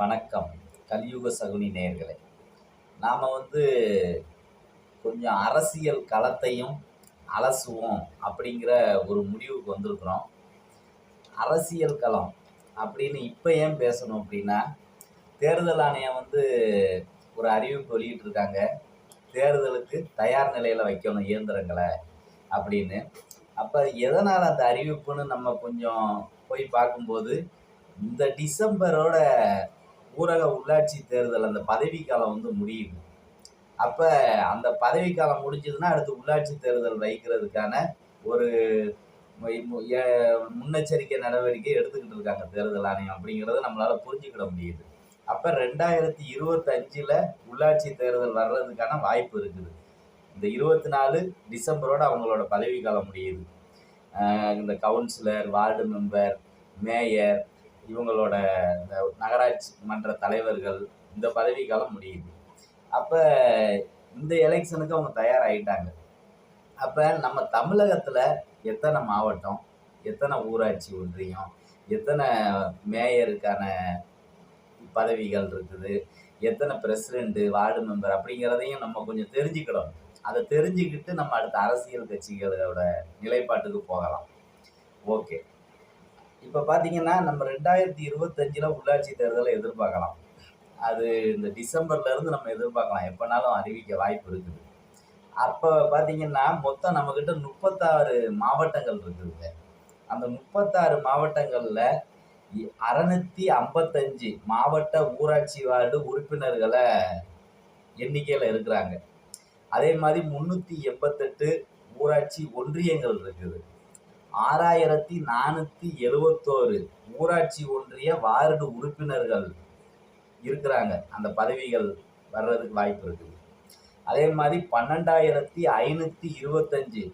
வணக்கம் கலியுக சகுனி நேர்களை நாம் வந்து கொஞ்சம் அரசியல் களத்தையும் அலசுவோம் அப்படிங்கிற ஒரு முடிவுக்கு வந்திருக்கிறோம். அரசியல் களம் அப்படின்னு இப்போ ஏன் பேசணும் அப்படின்னா தேர்தல் ஆணையம் வந்து ஒரு அறிவிப்பு வெளியிட்டிருக்காங்க. தேர்தலுக்கு தயார் நிலையில் வைக்கணும் இயந்திரங்களை அப்படின்னு. அப்போ எதனால் அந்த அறிவிப்புன்னு நம்ம கொஞ்சம் போய் பார்க்கும்போது இந்த டிசம்பரோட ஊரக உள்ளாட்சி தேர்தல் அந்த பதவிக்காலம் வந்து முடியுது அப்போ அந்த பதவிக்காலம் முடிஞ்சதுன்னா அடுத்து உள்ளாட்சி தேர்தல் வைக்கிறதுக்கான ஒரு முன்னெச்சரிக்கை நடவடிக்கை எடுத்துக்கிட்டு இருக்காங்க தேர்தல் ஆணையம் அப்படிங்கிறத நம்மளால் புரிஞ்சுக்கிட முடியுது. அப்போ ரெண்டாயிரத்தி இருபத்தஞ்சில் உள்ளாட்சி தேர்தல் வர்றதுக்கான வாய்ப்பு இருக்குது. இந்த இருபத்தி நாலு டிசம்பரோட அவங்களோட பதவிக்காலம் முடியுது. இந்த கவுன்சிலர் வார்டு மெம்பர் மேயர் இவங்களோட இந்த நகராட்சி மன்ற தலைவர்கள் இந்த பதவிக்காலம் முடியுது. அப்போ இந்த எலெக்ஷனுக்கு அவங்க தயாராகிட்டாங்க அப்போ நம்ம தமிழகத்தில் எத்தனை மாவட்டம் எத்தனை ஊராட்சி ஒன்றியம் எத்தனை மேயருக்கான பதவிகள் இருக்குது எத்தனை பிரசிடெண்ட்டு வார்டு மெம்பர் அப்படிங்கிறதையும் நம்ம கொஞ்சம் தெரிஞ்சுக்கிடணும் அதை தெரிஞ்சுக்கிட்டு நம்ம அடுத்த அரசியல் கட்சிகளோட நிலைப்பாட்டுக்கு போகலாம். ஓகே. இப்போ பார்த்தீங்கன்னா நம்ம ரெண்டாயிரத்தி இருபத்தஞ்சில் உள்ளாட்சி தேர்தலை எதிர்பார்க்கலாம். அது இந்த டிசம்பர்லேருந்து நம்ம எதிர்பார்க்கலாம். எப்போனாலும் அறிவிக்க வாய்ப்பு இருக்குது. அப்போ பார்த்தீங்கன்னா மொத்தம் நம்மக்கிட்ட முப்பத்தாறு மாவட்டங்கள் இருக்குதுங்க. அந்த முப்பத்தாறு மாவட்டங்களில் அறநூற்றி ஐம்பத்தஞ்சு மாவட்ட ஊராட்சி வார்டு உறுப்பினர்களை எண்ணிக்கையில் இருக்கிறாங்க. அதே மாதிரி முந்நூற்றி எண்பத்தெட்டு ஊராட்சி ஒன்றியங்கள் இருக்குது. ஆறாயிரத்தி நானூற்றி எழுபத்தோரு ஊராட்சி ஒன்றிய வார்டு உறுப்பினர்கள் இருக்கிறாங்க. அந்த பதவிகள் வர்றதுக்கு வாய்ப்பு இருக்குது. அதே மாதிரி பன்னெண்டாயிரத்தி ஐநூற்றி இருபத்தஞ்சு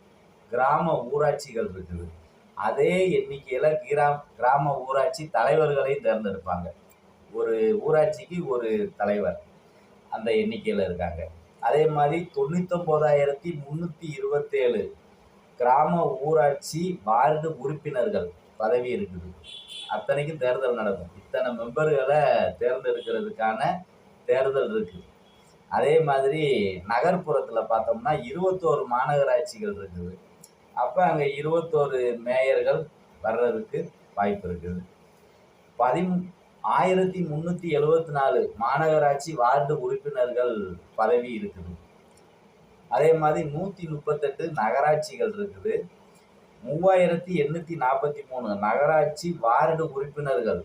கிராம ஊராட்சிகள் இருக்குது. அதே எண்ணிக்கையில் கிராம் கிராம ஊராட்சி தலைவர்களை தேர்ந்தெடுப்பாங்க. ஒரு ஊராட்சிக்கு ஒரு தலைவர் அந்த எண்ணிக்கையில் இருக்காங்க. அதே மாதிரி தொண்ணூத்தொம்போதாயிரத்தி முந்நூற்றி இருபத்தேழு கிராம ஊராட்சி வார்டு உறுப்பினர்கள் பதவி இருக்குது. அத்தனைக்கும் தேர்தல் நடக்கும். இத்தனை மெம்பர்களை தேர்ந்தெடுக்கிறதுக்கான தேர்தல் இருக்குது அதே மாதிரி நகர்ப்புறத்தில் பார்த்தோம்னா இருபத்தோரு மாநகராட்சிகள் இருக்குது. அப்போ அங்கே இருபத்தோரு மேயர்கள் வர்றதுக்கு வாய்ப்பு இருக்குது. பதிமூ ஆயிரத்தி முந்நூற்றி எழுபத்தி நாலு மாநகராட்சி வார்டு உறுப்பினர்கள் பதவி இருக்குது. அதே மாதிரி நூற்றி முப்பத்தெட்டு நகராட்சிகள் இருக்குது. மூவாயிரத்தி எண்ணூற்றி நாற்பத்தி மூணு நகராட்சி வார்டு உறுப்பினர்கள்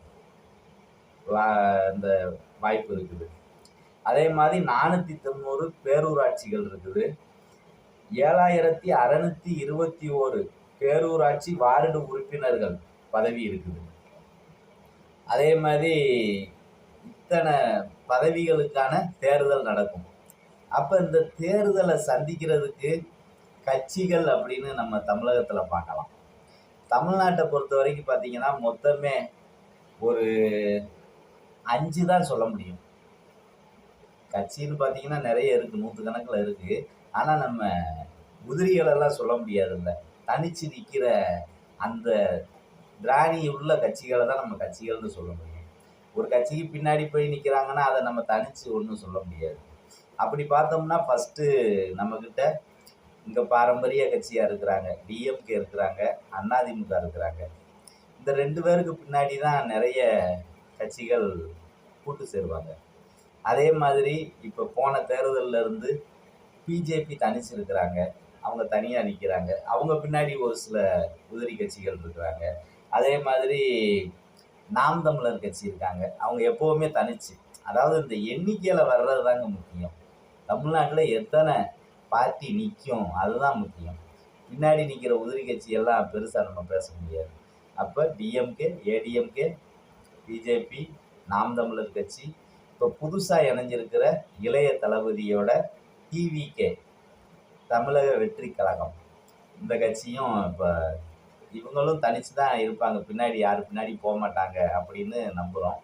வா- இந்த வாய்ப்பு இருக்குது. அதே மாதிரி நானூற்றி தொண்ணூறு பேரூராட்சிகள் இருக்குது. ஏழாயிரத்தி அறநூற்றி இருபத்தி ஓரு பேரூராட்சி வார்டு உறுப்பினர்கள் பதவி இருக்குது. அதே மாதிரி இத்தனை பதவிகளுக்கான தேர்தல் நடக்கும். அப்போ இந்த தேர்தலை சந்திக்கிறதுக்கு கட்சிகள் அப்படின்னு நம்ம தமிழகத்தில் பார்க்கலாம். தமிழ்நாட்டை பொறுத்த வரைக்கும் பார்த்திங்கன்னா மொத்தமே ஒரு அஞ்சு தான் சொல்ல முடியும். கட்சின்னு பார்த்தீங்கன்னா நிறைய இருக்குது நூற்று கணக்கில் இருக்குது ஆனால் நம்ம உதிரிகளெல்லாம் சொல்ல முடியாதுல்ல. தனிச்சு நிற்கிற அந்த திராணி உள்ள கட்சிகளை தான் நம்ம கட்சிகள்னு சொல்ல முடியும். ஒரு கட்சிக்கு பின்னாடி போய் நிற்கிறாங்கன்னா அதை நம்ம தனித்து ஒன்றும் சொல்ல முடியாது. அப்படி பார்த்தோம்னா ஃபஸ்ட்டு நம்மக்கிட்ட இங்கே பாரம்பரிய கட்சியாக இருக்கிறாங்க டிஎம்கே இருக்கிறாங்க அதிமுக இருக்கிறாங்க. இந்த ரெண்டு பேருக்கு பின்னாடி தான் நிறைய கட்சிகள் கூட்டு சேருவாங்க. அதே மாதிரி இப்போ போன தேர்தலில் இருந்து பிஜேபி தனிச்சிருக்கிறாங்க அவங்க தனியாக நிற்கிறாங்க அவங்க பின்னாடி ஒரு சில உதிரி கட்சிகள் இருக்கிறாங்க. அதே மாதிரி நாம் தமிழர் கட்சி இருக்காங்க. அவங்க எப்போவுமே தனிச்சு. அதாவது இந்த எண்ணிக்கையில் வர்றது தாங்க முக்கியம். தமிழ்நாட்டில் எத்தனை பார்ட்டி நிற்கும் அதுதான் முக்கியம். பின்னாடி நிற்கிற உதிரி கட்சி எல்லாம் பெருசாக நம்ம பேச முடியாது. அப்போ டிஎம்கே ஏடிஎம்கே பிஜேபி நாம் தமிழர் கட்சி இப்போ புதுசாக இணைஞ்சிருக்கிற இளைய தளபதியோட டிவிகே தமிழக வெற்றி கழகம். இந்த கட்சியும் இப்போ இவங்களும் தனித்து தான் இருப்பாங்க. பின்னாடி யார் பின்னாடி போக மாட்டாங்க அப்படின்னு நம்புகிறோம்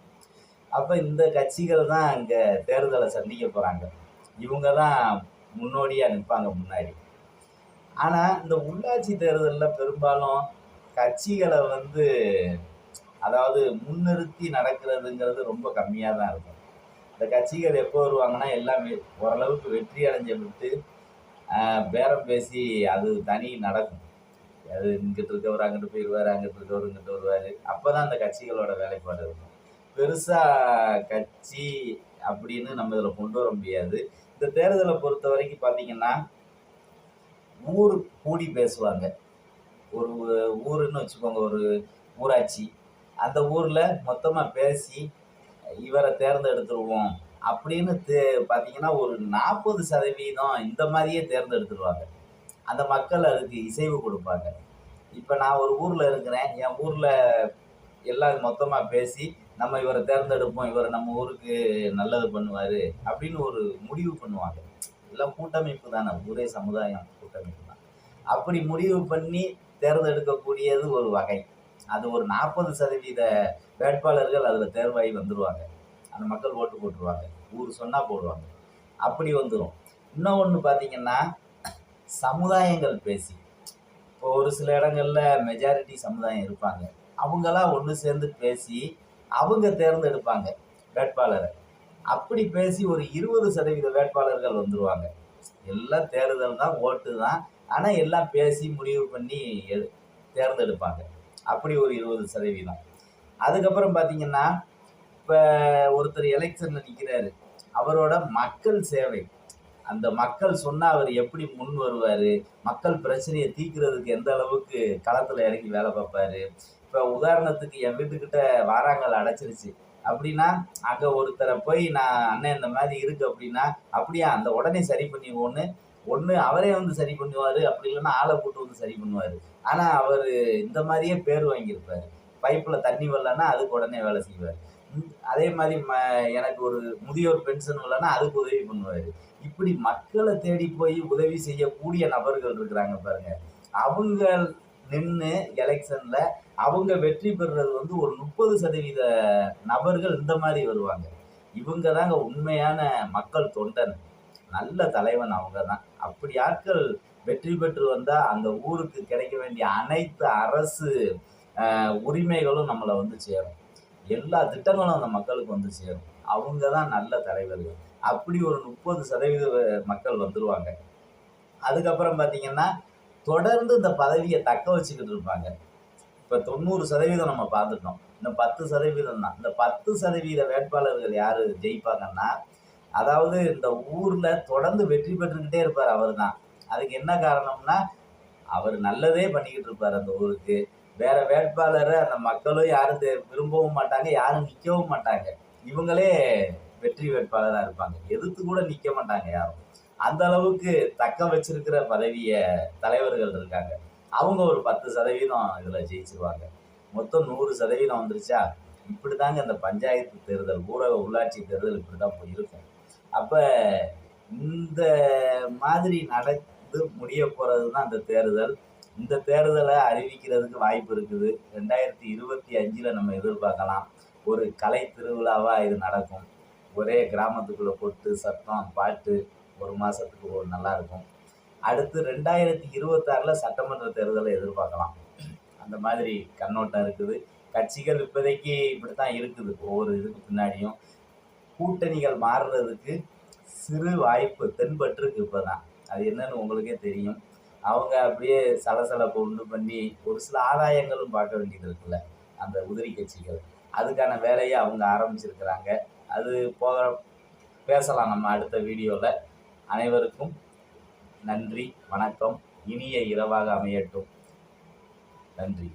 அப்போ இந்த கட்சிகள் தான் இங்கே தேர்தலை சந்திக்க போகிறாங்க இவங்க தான் முன்னோடியாக நிற்பாங்க முன்னாடி. ஆனால் இந்த உள்ளாட்சி தேர்தலில் பெரும்பாலும் கட்சிகளை வந்து அதாவது முன்னிறுத்தி நடக்கிறதுங்கிறது ரொம்ப கம்மியாக தான் இருக்கும். இந்த கட்சிகள் எப்போ வருவாங்கன்னா எல்லாம் ஓரளவுக்கு வெற்றி அடைஞ்ச விட்டு பேரம் பேசி அது தனி நடக்கும். அது இங்கிட்டு இருக்கவர் அங்கிட்டு போயிடுவார் அங்கிட்டு இருக்கவர் இங்கிட்டு வருவார். அப்போ தான் அந்த கட்சிகளோட வேலைப்பாடு இருக்கும். பெருசாக கட்சி அப்படின்னு நம்ம இதில் கொண்டு வர முடியாது. இந்த தேர்தலை பொறுத்த வரைக்கும் பார்த்தீங்கன்னா ஊர் கூடி பேசுவாங்க. ஒரு ஊருன்னு வச்சுக்கோங்க ஒரு ஊராட்சி. அந்த ஊரில் மொத்தமாக பேசி இவரை தேர்ந்தெடுத்துருவோம் அப்படின்னு தே பார்த்தீங்கன்னா ஒரு நாற்பது சதவீதம் இந்த மாதிரியே தேர்ந்தெடுத்துருவாங்க. அந்த மக்கள் அதுக்கு இசைவு கொடுப்பாங்க. இப்போ நான் ஒரு ஊரில் இருக்கிறேன். என் ஊரில் எல்லாம் மொத்தமாக பேசி நம்ம இவரை தேர்ந்தெடுப்போம் இவர் நம்ம ஊருக்கு நல்லது பண்ணுவார் அப்படின்னு ஒரு முடிவு பண்ணுவாங்க. எல்லாம் கூட்டமைப்பு தானே ஒரே சமுதாயம் கூட்டமைப்பு தான். அப்படி முடிவு பண்ணி தேர்ந்தெடுக்கக்கூடியது ஒரு வகை. அது ஒரு நாற்பது சதவீத வேட்பாளர்கள் அதில் தேர்வாகி வந்துடுவாங்க அந்த மக்கள் ஓட்டு போட்டுருவாங்க. ஊர் சொன்னால் போடுவாங்க. அப்படி வந்துடும் இன்னொன்று பார்த்தீங்கன்னா சமுதாயங்கள் பேசி. இப்போ ஒரு சில இடங்களில் மெஜாரிட்டி சமுதாயம் இருப்பாங்க. அவங்களாம் ஒன்று சேர்ந்து பேசி அவங்க தேர்ந்தெடுப்பாங்க வேட்பாளரை. அப்படி பேசி ஒரு இருபது சதவீத வேட்பாளர்கள் வந்துடுவாங்க எல்லாம் தேர்தல் தான் ஓட்டு தான். ஆனால் எல்லாம் பேசி முடிவு பண்ணி தேர்ந்தெடுப்பாங்க. அப்படி ஒரு இருபது சதவீதம். அதுக்கப்புறம் பார்த்தீங்கன்னா இப்போ ஒருத்தர் எலெக்ஷனில் நிற்கிறாரு அவரோட மக்கள் சேவை. அந்த மக்கள் சொன்னால் அவர் எப்படி முன் வருவார்? மக்கள் பிரச்சனையை தீர்க்கிறதுக்கு எந்த அளவுக்கு களத்தில் இறங்கி வேலை பார்ப்பாரு? இப்போ உதாரணத்துக்கு என் வீட்டுக்கிட்ட வாராங்கல் அடைச்சிருச்சு. அப்படின்னா அங்கே ஒருத்தரை போய் நான் அண்ணன் இந்த மாதிரி இருக்கு அப்படின்னா அப்படியா? அந்த உடனே சரி பண்ணிடுவோன்னு. ஒன்று அவரே வந்து சரி பண்ணுவார். அப்படி இல்லைன்னா ஆளை கூட்டு வந்து சரி பண்ணுவார். ஆனால் அவர் இந்த மாதிரியே பேர் வாங்கியிருப்பார். பைப்பில் தண்ணி வரலன்னா அதுக்கு உடனே வேலை செய்வார். அதே மாதிரி ம எனக்கு ஒரு முதியோர் பென்ஷன் இல்லைன்னா அதுக்கு உதவி பண்ணுவார். இப்படி மக்களை தேடி போய் உதவி செய்யக்கூடிய நபர்கள் இருக்கிறாங்க பாருங்க. அவங்க நின்று எலெக்ஷனில் அவங்க வெற்றி பெறுறது வந்து ஒரு முப்பது சதவீத நபர்கள் இந்த மாதிரி வருவாங்க. இவங்க தாங்க உண்மையான மக்கள் தொண்டன். நல்ல தலைவன் அவங்க தான். அப்படி ஆட்கள் வெற்றி பெற்று வந்தால் அந்த ஊருக்கு கிடைக்க வேண்டிய அனைத்து அரசு உரிமைகளும் நம்மளை வந்து சேரும். எல்லா திட்டங்களும் அந்த மக்களுக்கு வந்து சேரும். அவங்க தான் நல்ல தலைவர்கள். அப்படி ஒரு முப்பது சதவீத மக்கள் வந்துருவாங்க. அதுக்கப்புறம் பார்த்தீங்கன்னா தொடர்ந்து இந்த பதவியை தக்க வச்சுக்கிட்டு இருப்பாங்க. இப்போ தொண்ணூறு சதவீதம் நம்ம பார்த்துட்டோம். இந்த பத்து சதவீதம் தான். இந்த பத்து சதவீத வேட்பாளர்கள் யார் ஜெயிப்பாங்கன்னா அதாவது இந்த ஊரில் தொடர்ந்து வெற்றி பெற்றுக்கிட்டே இருப்பார் அவர் தான் அதுக்கு என்ன காரணம்னா அவர் நல்லதே பண்ணிக்கிட்டு இருப்பார் அந்த ஊருக்கு. வேற வேட்பாளரை அந்த மக்களும் யாரும் விரும்பவும் மாட்டாங்க யாரும் நிற்கவும் மாட்டாங்க. இவங்களே வெற்றி வேட்பாளராக இருப்பாங்க. எதிர்த்து கூட நிற்க மாட்டாங்க யாரும். அந்த அளவுக்கு தக்க வச்சிருக்கிற பதவியை தலைவர்கள் இருக்காங்க. அவங்க ஒரு பத்து சதவீதம் இதில் ஜெயிச்சிருவாங்க. மொத்தம் நூறு சதவீதம் வந்துருச்சா? இப்படி தாங்க இந்த பஞ்சாயத்து தேர்தல் ஊரக உள்ளாட்சி தேர்தல் இப்படி தான் போயிருக்கும். அப்போ இந்த மாதிரி நடந்து முடிய போகிறது தான் இந்த தேர்தல். இந்த தேர்தலை அறிவிக்கிறதுக்கு வாய்ப்பு இருக்குது. ரெண்டாயிரத்தி இருபத்தி அஞ்சில் நம்ம எதிர்பார்க்கலாம். ஒரு கலை திருவிழாவாக இது நடக்கும். ஒரே கிராமத்துக்குள்ளே கொட்டு சத்தம் பாட்டு ஒரு மாதத்துக்கு ஒரு நல்லாயிருக்கும் அடுத்து ரெண்டாயிரத்தி இருபத்தாறில் சட்டமன்ற தேர்தலை எதிர்பார்க்கலாம். அந்த மாதிரி கண்ணோட்டம் இருக்குது. கட்சிகள் இப்போதைக்கு இப்படி தான் இருக்குது. ஒவ்வொரு இதுக்கு பின்னாடியும் கூட்டணிகள் மாறுறதுக்கு சிறு வாய்ப்பு தென்பட்டுருக்கு இப்போ தான் அது என்னன்னு உங்களுக்கே தெரியும். அவங்க அப்படியே சலசலப்பை உண்டு பண்ணி ஒரு சில ஆதாயங்களும் பார்க்க வேண்டியது இருக்குல்ல அந்த உதிரி கட்சிகள். அதுக்கான வேலையை அவங்க ஆரம்பிச்சிருக்கிறாங்க. அது போக பேசலாம் நம்ம அடுத்த வீடியோவில் அனைவருக்கும் நன்றி வணக்கம். இனிய இரவாக அமையட்டும். நன்றி.